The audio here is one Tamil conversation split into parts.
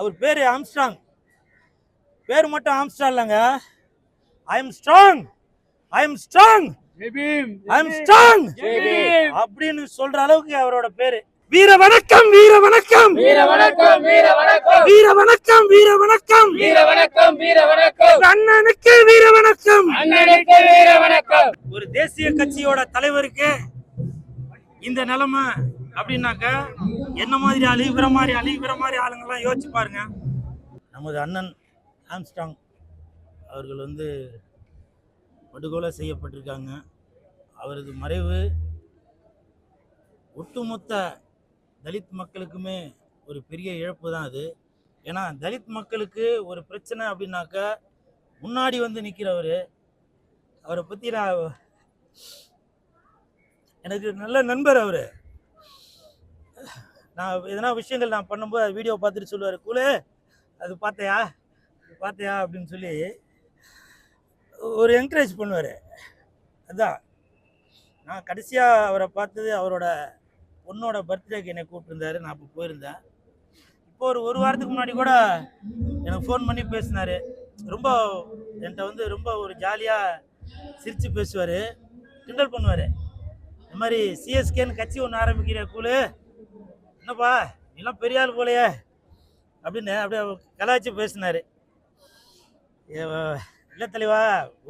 அவர் பேர் ஆம்ஸ்ட்ராங். பேர் மட்டும் ஆம்ஸ்ட்ராங் இல்லைங்க. I am strong I am strong I am strong அப்படின்னு சொல்ற அளவுக்கு அவரோட பேரு. வீர வணக்கம் வீர வணக்கம். வீர வணக்கம் வீர வணக்கம். வீர வணக்கம் வீர வணக்கம். வீர வணக்கம் வீர வணக்கம். அண்ணனுக்கு வீர வணக்கம். அண்ணனுக்கு வீர வணக்கம். ஒரு தேசிய கட்சியோட தலைவருக்கு இந்த நிலைமை அப்படின்னாக்க என்ன மாதிரி ஆளு இவர மாதிரி ஆளு இவர மாதிரி ஆளுங்கெல்லாம் யோசிச்சு பாருங்க. நமது அண்ணன் ஆம்ஸ்டாங் அவர்கள் வந்து படுகொலை செய்யப்பட்டிருக்காங்க. அவரது மறைவு ஒட்டுமொத்த தலித் மக்களுக்குமே ஒரு பெரிய இழப்பு தான் அது. ஏன்னா தலித் மக்களுக்கு ஒரு பிரச்சனை அப்படின்னாக்க முன்னாடி வந்து நிற்கிறவர் அவரை பற்றி நான் எனக்கு நல்ல நண்பர் அவர். நான் எதனா விஷயங்கள் நான் பண்ணும்போது அது வீடியோ பார்த்துட்டு சொல்லுவார். கூலு அது பார்த்தையா? பார்த்தையா? அப்படின்னு சொல்லி ஒரு என்கரேஜ் பண்ணுவார். அதுதான் நான் கடைசியாக அவரை பார்த்தது அவரோட பொண்ணோட பர்த்டேக்கு என்னை கூப்பிட்டுருந்தாரு. நான் அப்போ போயிருந்தேன். இப்போ ஒரு ஒரு வாரத்துக்கு முன்னாடி கூட எனக்கு ஃபோன் பண்ணி பேசினாரு. ரொம்ப என்கிட்ட வந்து ரொம்ப ஒரு ஜாலியாக சிரித்து பேசுவார். கிண்டல் பண்ணுவார். இந்த மாதிரி சிஎஸ்கேன்னு கட்சி ஒன்று ஆரம்பிக்கிற கூலு. என்னப்பா நீலாம் பெரிய ஆள் போலையே. அப்படின்னு அப்படியே கலாய்ச்சி பேசினார். இல்லை தலைவா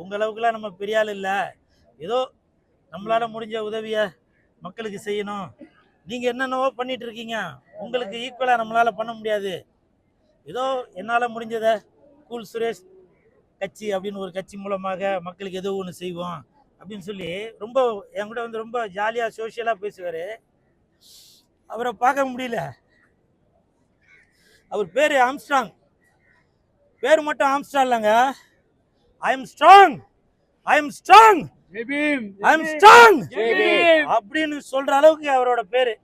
உங்கள் அளவுக்குலாம் நம்ம பெரிய ஆள் இல்லை. ஏதோ நம்மளால் முடிஞ்ச உதவியை மக்களுக்கு செய்யணும். நீங்கள் என்னென்னவோ பண்ணிகிட்டு இருக்கீங்க. உங்களுக்கு ஈக்குவலாக நம்மளால் பண்ண முடியாது. ஏதோ என்னால் முடிஞ்சதை கூல் சுரேஷ் கட்சி அப்படின்னு ஒரு கட்சி மூலமாக மக்களுக்கு ஏதோ ஒன்று செய்வோம். அப்படின்னு சொல்லி ரொம்ப என்கிட்ட வந்து ரொம்ப ஜாலியாக சோஷியலாக பேசுவார். அவரை பார்க்க முடியல. அவர் பேர் ஆம்ஸ்ட்ராங் பேர் மட்டும் ஆம்ஸ்ட்ராங் இல்லைங்க. I am strong I am strong I am strong அப்படின்னு சொல்ற அளவுக்கு அவரோட பேரு.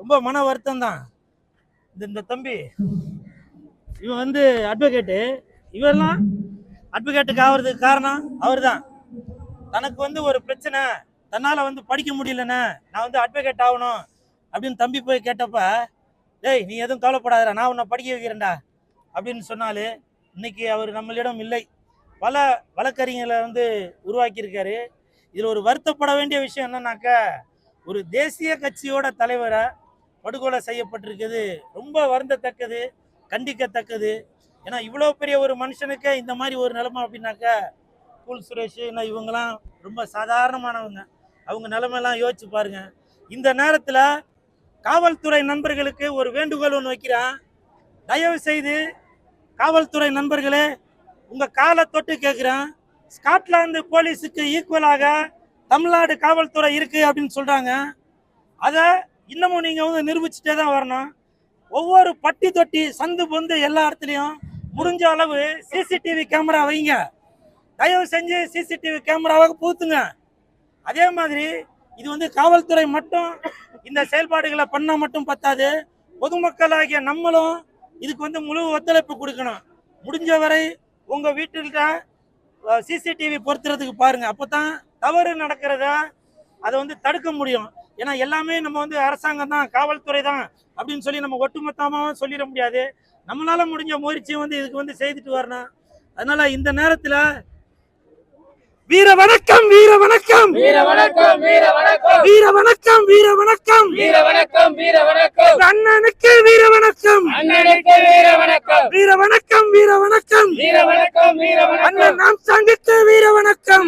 ரொம்ப மன வருத்தம் தான். இந்த தம்பி. இவன் வந்து அட்வொகேட்டு இவரெல்லாம் அட்வொகேட்டுக்கு ஆகிறதுக்கு காரணம் அவர்தான். தனக்கு வந்து ஒரு பிரச்சனை தன்னால் வந்து படிக்க முடியலண்ணே நான் வந்து அட்வொகேட் ஆகணும் அப்படின்னு தம்பி போய் கேட்டப்ப டேய் நீ எதுவும் கவலைப்படாதடா நான் உன்னை படிக்க வைக்கிறேன்டா அப்படின்னு சொன்னாலே இன்னைக்கு அவர் நம்மளிடம் இல்லை. பல வழக்கறிஞர்களை வந்து உருவாக்கியிருக்காரு. இதில் ஒரு வருத்தப்பட வேண்டிய விஷயம் என்னன்னாக்கா ஒரு தேசிய கட்சியோட தலைவரை படுகொலை செய்யப்பட்டிருக்குது. ரொம்ப வருந்தத்தக்கது கண்டிக்கத்தக்கது. ஏன்னா இவ்வளோ பெரிய ஒரு மனுஷனுக்கு இந்த மாதிரி ஒரு நிலைமை அப்படின்னாக்கா கூல் சுரேஷ் இன்னும் இவங்கெல்லாம் ரொம்ப சாதாரணமானவங்க. அவங்க நிலமெல்லாம் யோசிச்சு பாருங்க. இந்த நேரத்தில் காவல்துறை நண்பர்களுக்கு ஒரு வேண்டுகோள் ஒன்று வைக்கிறேன் தயவு செய்து காவல்துறை நண்பர்களே உங்கள் காலை தொட்டு கேட்குறேன் ஸ்காட்லாந்து போலீஸுக்கு ஈக்குவலாக தமிழ்நாடு காவல்துறை இருக்குது அப்படின்னு சொல்கிறாங்க அதை இன்னமும் நீங்கள் வந்து நிரூபிச்சுட்டே தான் வரணும். ஒவ்வொரு பட்டி தொட்டி சந்து பொந்து எல்லா இடத்துலையும் முடிஞ்ச அளவு சிசிடிவி கேமரா வைங்க. தயவு செஞ்சு சிசிடிவி கேமராவாக பூத்துங்க அதே மாதிரி இது வந்து காவல்துறை மட்டும் இந்த செயல்பாடுகளை பண்ணால் மட்டும் பத்தாது. பொதுமக்களாகிய நம்மளும் இதுக்கு வந்து முழு ஒத்துழைப்பு கொடுக்கணும். முடிஞ்ச வரை உங்கள் வீட்டில்கிட்ட சிசிடிவி பொருத்துறதுக்கு பாருங்க. அப்போ தான் தவறு நடக்கிறத அதை வந்து தடுக்க முடியும். ஏன்னா எல்லாமே நம்ம வந்து அரசாங்கம் தான் காவல்துறை தான் அப்படின்னு சொல்லி நம்ம ஒட்டுமொத்தமாக சொல்லிட முடியாது. நம்மளால முடிஞ்ச முயற்சியை வந்து இதுக்கு வந்து செய்துட்டு வரணும். அதனால இந்த நேரத்தில் வீர வணக்கம் வீர வணக்கம் வீர வணக்கம் வீர வணக்கம் வீர வணக்கம் வீர வணக்கம் வீர வணக்கம் வீர வணக்கம் அண்ணனுக்கு வீர வணக்கம் அண்ணனுக்கு வீர வணக்கம் வீர வணக்கம் வீர வணக்கம் வீர வணக்கம் வீர வணக்கம் அண்ணன் நாம் சங்குக்கு வீர வணக்கம்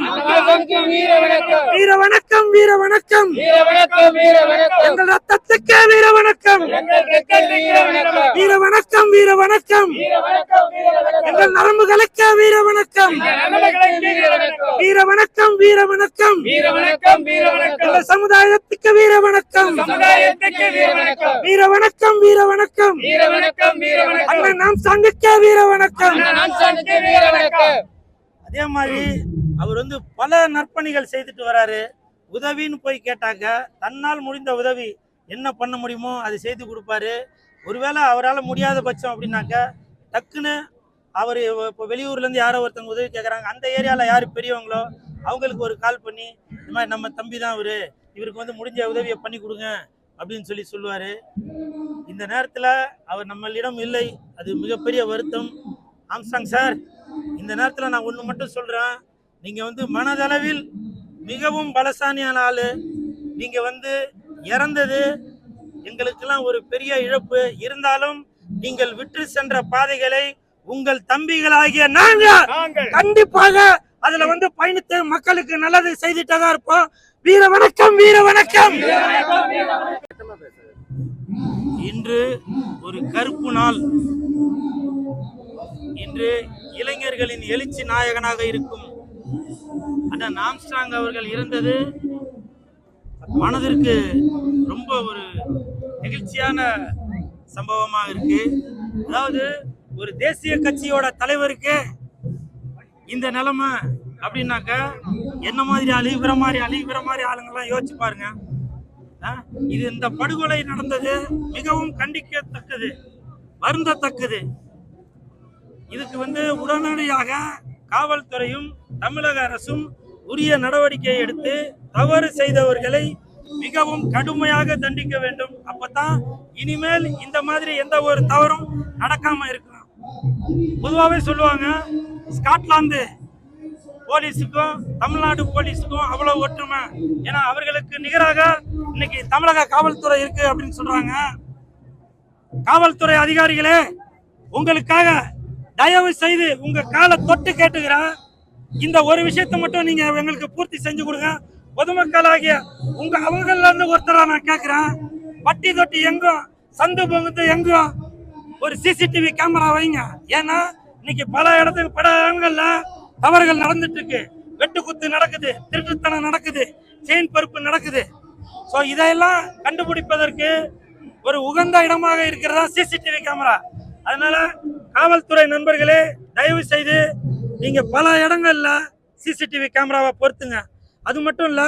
வீர வணக்கம் வீர வணக்கம் வீர வணக்கம் வீர வணக்கம் வீர வணக்கம் எங்கள் ரத்தத்துக்கு வீர வணக்கம் வீர வணக்கம் வீர வணக்கம் எங்கள் நரம்புகளுக்கு வீர வணக்கம் நண்பர்களுக்கு வீர வணக்கம் வீர வணக்கம் வீர வணக்கம் வீர வணக்கம் வீர வணக்கம் சமுதாயத்துக்கு வீர வணக்கம் சமுதாயத்துக்கு வீர வணக்கம் வீர வணக்கம் வீர வணக்கம் வீர வணக்கம் வீர வணக்கம் அண்ணன் நாம் சங்குக்கு வீர வணக்கம் நான்சானுக்கு வீர வணக்கம் அதே மாதிரி அவர் வந்து பல நற்பணிகள் செய்துட்டு வராரு. உதவின்னு போய் கேட்டாக்க தன்னால் முடிந்த உதவி என்ன பண்ண முடியுமோ அது செய்து கொடுப்பாரு. ஒருவேளை அவரால் முடியாத பட்சம் அப்படின்னாக்க டக்குன்னு அவர் இப்போ வெளியூர்லேருந்து யாரோ ஒருத்தவங்க உதவி கேட்குறாங்க அந்த ஏரியாவில் யார் பெரியவங்களோ அவங்களுக்கு ஒரு கால் பண்ணி இந்த மாதிரி நம்ம தம்பி தான் அவர். இவருக்கு வந்து முடிஞ்ச உதவியை பண்ணி கொடுங்க. அப்படின்னு சொல்லி சொல்லுவார். இந்த நேரத்தில் அவர் நம்மளிடம் இல்லை. அது மிகப்பெரிய வருத்தம். ஆம்சாங் சார் இந்த நேரத்தில் நான் ஒன்று மட்டும் சொல்கிறேன் நீங்கள் வந்து மனதளவில் மிகவும் பலசாலியான ஆள். நீங்கள் வந்து இறந்தது எங்களுக்கெல்லாம் ஒரு பெரிய இழப்பு. இருந்தாலும் நீங்கள் விற்று சென்ற பாதைகளை உங்கள் தம்பிகளாகிய நாங்க நாங்கள். கண்டிப்பாக அதுல வந்து பயணித்து மக்களுக்கு நல்லது செய்துட்டு தான் இருப்போம். வீர வணக்கம் வீர வணக்கம். இன்று ஒரு கருப்பு நாள். இன்று இளைஞர்களின் எழுச்சி நாயகனாக இருக்கும் அண்ணன் ஆம்ஸ்ட்ராங் அவர்கள் இருந்தது. மனதிற்கு ரொம்ப ஒரு நெகிழ்ச்சியான சம்பவமாக இருக்கு. அதாவது ஒரு தேசிய கட்சியோட தலைவருக்கு இந்த நிலைமை அப்படின்னாக்க என்ன மாதிரி ஆளு இவர மாதிரி ஆளு இவர மாதிரி ஆளுங்கெல்லாம் யோசிச்சு பாருங்க. இது இந்த படுகொலை நடந்தது மிகவும் கண்டிக்கத்தக்கது வருந்தத்தக்கது. இதுக்கு வந்து உடனடியாக காவல்துறையும் தமிழக அரசும் உரிய நடவடிக்கை எடுத்து தவறு செய்தவர்களை மிகவும் கடுமையாக தண்டிக்க வேண்டும். அப்பதான் இனிமேல் இந்த மாதிரி எந்த ஒரு தவறும் நடக்காம இருக்கும் பொதுவாகவே சொல்லுவாங்க ஸ்காட்லாந்து போலீஸுக்கும் தமிழ்நாடு போலீஸுக்கும் அவ்வளோ ஒற்றுமை. ஏன்னா அவர்களுக்கு நிகராக இன்னைக்கு தமிழக காவல்துறை இருக்கு அப்படின்னு சொல்றாங்க. காவல்துறை அதிகாரிகளே உங்களுக்காக தயவு செய்து உங்க காலை தொட்டு கேட்டுக்கிறேன் இந்த ஒரு விஷயத்தை மட்டும் நீங்க எங்களுக்கு பூர்த்தி செஞ்சு கொடுங்க. பொதுமக்களாகிய உங்க அவங்கள்ல இருந்து ஒருத்தரா நான் கேட்கிறேன் பட்டி தொட்டி எங்கும் சந்து பொங்குத்து எங்கும் ஒரு சிசிடிவி கேமரா வைங்க. ஏன்னா இன்னைக்கு பல இடத்துக்கு பல இடங்கள்ல தவறுகள் நடந்துட்டு இருக்கு வெட்டுக்குத்து நடக்குது திருட்டுத்தனம் நடக்குது செயின் பருப்பு நடக்குது. ஸோ இதையெல்லாம் கண்டுபிடிப்பதற்கு ஒரு உகந்த இடமாக இருக்கிறதா சிசிடிவி கேமரா அதனால காவல்துறை நண்பர்களே தயவு செய்து நீங்க பல இடங்கள்ல சிசிடிவி கேமராவை பொறுத்துங்க அது மட்டும் இல்ல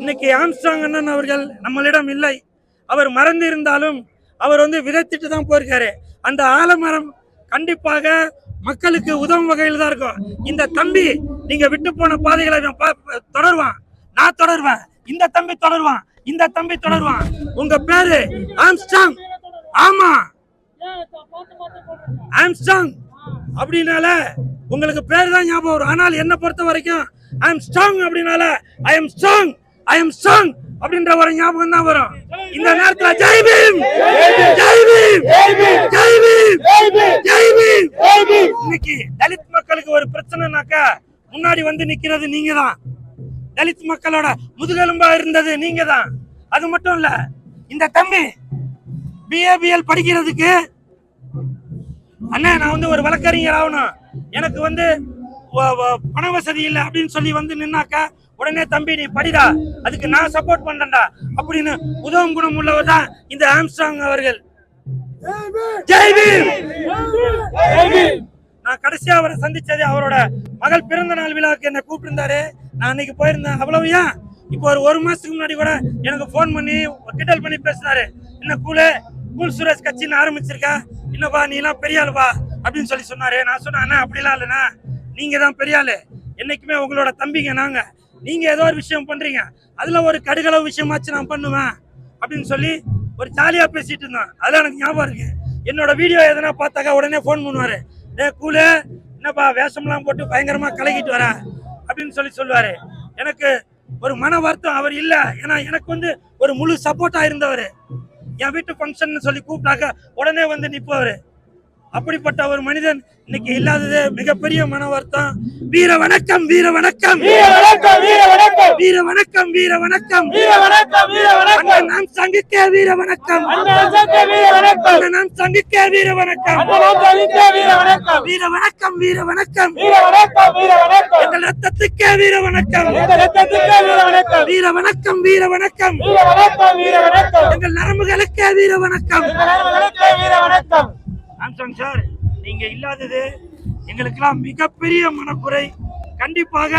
இன்னைக்கு ஆம்ஸ்டாங் அண்ணன் அவர்கள் நம்மளிடம் இல்லை. அவர் மறந்து இருந்தாலும் அவர் வந்து விதைத்துட்டு தான் போயிருக்காரு. அந்த ஆலமரம் கண்டிப்பாக மக்களுக்கு உதவும் வகையில் தான் இருக்கும். இந்த தம்பி நீங்க விட்டு போன பாதைகளை பா- தொடருவான். நான் தொடருவேன். இந்த தம்பி தொடருவான். இந்த தம்பி தொடருவான். உங்க பேரு ஆம்ஸ்டாங். ஆமா. ஆம்ஸ்டாங். அப்படின்னால உங்களுக்கு பேர் தான் ஞாபகம் வரும். ஆனால் என்ன பொறுத்த வரைக்கும் ஐ எம் ஸ்ட்ராங் அப்படின்னால I am strong I am strong அப்படின்ற ஒரு ஞாபகம் தான் வரும். இந்த நேரத்துல ஜெய் பீம். ஜெய் பீம். ஜெய் பீம். ஜெய் பீம். இன்னைக்கு தலித் மக்களுக்கு ஒரு பிரச்சனைனாக்கா முன்னாடி வந்து நிக்கிறது நீங்க தான் தலித் மக்களோட முதுகெலும்பா இருந்தது நீங்க தான் அது மட்டும் இல்ல இந்த தம்பி பிஏபிஎல் படிக்கிறதுக்கு அண்ணா நான் வந்து ஒரு வழக்கறிஞர் ஆகணும். எனக்கு வந்து பண வசதி இல்லை அப்படின்னு சொல்லி வந்து நின்னாக்கா உடனே தம்பி நீ படிடா. அதுக்கு நான் சப்போர்ட் பண்றேன்டா. அப்படின்னு உதவும் குணம் உள்ளவர் தான் இந்த ஆம்ஸ்ட்ராங் அவர்கள். நான் கடைசியா அவரை சந்திச்சது அவரோட மகள் பிறந்த நாள் விழாவுக்கு என்ன கூப்பிட்டிருந்தாரு. நான் அன்னைக்கு போயிருந்தேன். அவ்வளவு ஏன் இப்போ ஒரு ஒரு மாசத்துக்கு முன்னாடி கூட எனக்கு ஃபோன் பண்ணி கிண்டல் பண்ணி பேசினாரு. என்ன கூலு கூல் சுரேஷ் கட்சின்னு ஆரம்பிச்சிருக்கா. என்னப்பா நீ எல்லாம் பெரிய ஆளுப்பா? அப்படின்னு சொல்லி சொன்னாரு. நான் சொன்னேன் அண்ணா அப்படிலாம் இல்லைண்ணா. நீங்க தான் பெரிய ஆளு. என்னைக்குமே உங்களோட தம்பிங்க நாங்க. நீங்க ஏதோ ஒரு விஷயம் பண்றீங்க. அதுல ஒரு கடுகளவு விஷயமாச்சு நான் பண்ணுவேன் அப்படின்னு சொல்லி ஒரு ஜாலியா பேசிட்டு இருந்தான். அதெல்லாம் எனக்கு ஞாபகம் இருக்கு. என்னோட வீடியோ எதனா பார்த்தாக்கா உடனே ஃபோன் பண்ணுவாரு. டே கூலு என்னப்பா வேஷம்லாம் போட்டு பயங்கரமா கலக்கிட்டு வர அப்படின்னு சொல்லி சொல்லுவாரு. எனக்கு ஒரு மன வருத்தம் அவர் இல்ல. ஏன்னா எனக்கு வந்து ஒரு முழு சப்போர்ட்டா இருந்தவர். என் வீட்டு ஃபங்க்ஷன் சொல்லி கூப்பிட்டாக்க உடனே வந்து நிற்பவர் அப்படிப்பட்ட ஒரு மனிதன் இன்னைக்கு இல்லாதது மிகப்பெரிய மன வருத்தம் வீர வணக்கம் வீர வணக்கம் வீர வணக்கம் வீர வணக்கம் வீர வணக்கம் வீர வணக்கம் வீர வணக்கம் வீர வணக்கம் அண்ணன் சங்கிக்கே வீர வணக்கம் அண்ணன் சங்கிக்கே வீர வணக்கம் வீர வணக்கம் வீர வணக்கம் எங்கள் ரத்தத்துக்கே வீர வணக்கம் வீர வணக்கம் வீர வணக்கம் எங்கள் நரம்புகளுக்கே வீர வணக்கம் ஆம்சாங் சார். நீங்க இல்லாதது எங்களுக்கெல்லாம் மிகப்பெரிய மனக்குறை. கண்டிப்பாக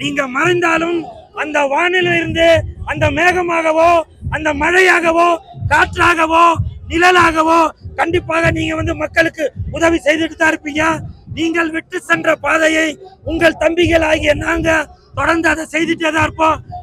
நீங்க மறைந்தாலும் அந்த வானிலிருந்து அந்த மேகமாகவோ அந்த மழையாகவோ காற்றாகவோ நிழலாகவோ கண்டிப்பாக நீங்க வந்து மக்களுக்கு உதவி செய்துட்டு தான் இருப்பீங்க. நீங்கள் விட்டு சென்ற பாதையை உங்கள் தம்பிகள் ஆகிய நாங்க தொடர்ந்து அதை செய்துட்டே தான் இருப்போம்.